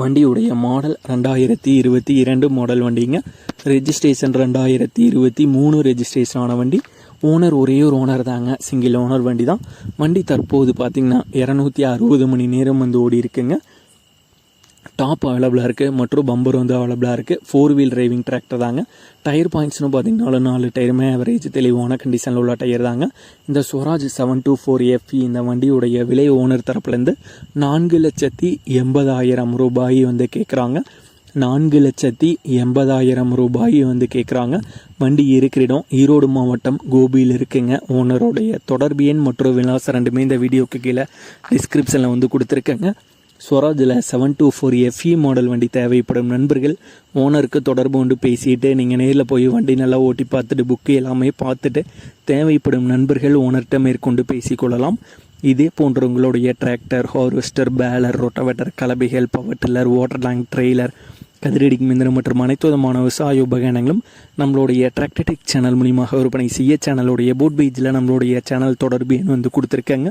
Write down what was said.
வண்டியுடைய மாடல் ரெண்டாயிரத்தி இருபத்தி இரண்டு மாடல் வண்டிங்க. ரெஜிஸ்ட்ரேஷன் ரெண்டாயிரத்தி இருபத்தி மூணு ரெஜிஸ்ட்ரேஷன் ஆன வண்டி. ஓனர் ஒரே ஒரு ஓனர் தாங்க. சிங்கிள் ஓனர் வண்டி தான் வண்டி தற்போது பார்த்திங்கன்னா இரநூத்தி அறுபது மணி நேரம் வந்து ஓடி இருக்குங்க டாப் அவைலபிளாக இருக்குது மற்றும் பம்பர் வந்து அவைலபிளாக இருக்குது ஃபோர் வீல் டிரைவிங் டிராக்டர் தாங்க. டயர் பாயிண்ட்ஸ்னு பார்த்தீங்கன்னா நாலு டயருமே ஆவரேஜ் தெளிவான கண்டிஷனில் உள்ள டயர் தாங்க. இந்த Swaraj seven two four FE இந்த வண்டியுடைய விலை ஓனர் தரப்புலேருந்து நான்கு லட்சத்தி எண்பதாயிரம் ரூபாய் வந்து கேட்குறாங்க நான்கு லட்சத்தி எண்பதாயிரம் ரூபாய் வந்து கேட்குறாங்க வண்டி இருக்கிற இடம் ஈரோடு மாவட்டம் கோபியில் இருக்குங்க. ஓனருடைய தொடர்பு எண் மற்றும் விலாசம் ரெண்டுமே இந்த வீடியோக்கு கீழே டிஸ்கிரிப்ஷனில் வந்து கொடுத்துருக்கேங்க. ஸ்வராஜில் seven two four FE model வண்டி தேவைப்படும் நண்பர்கள் ஓனருக்கு தொடர்பு கொண்டு பேசிட்டு நீங்கள் நேரில் போய் வண்டி நல்லா ஓட்டி பார்த்துட்டு புக்கு எல்லாமே பார்த்துட்டு தேவைப்படும் நண்பர்கள் ஓனர்கிட்ட மேற்கொண்டு பேசிக்கொள்ளலாம். இதே போன்ற உங்களுடைய tractor harvester baler rotavator கலபைகள் power tiller water tank trailer கதிரடி மிந்திரம் மற்றும் அனைத்து விதமான விவசாய உபகரணங்களும் நம்மளுடைய டிராக்டர்டெக் சேனல் மூலியமாக விற்பனை செய்ய சேனலுடைய போட் பேஜில் நம்மளுடைய சேனல் தொடர்பு என்று வந்து கொடுத்துருக்காங்க.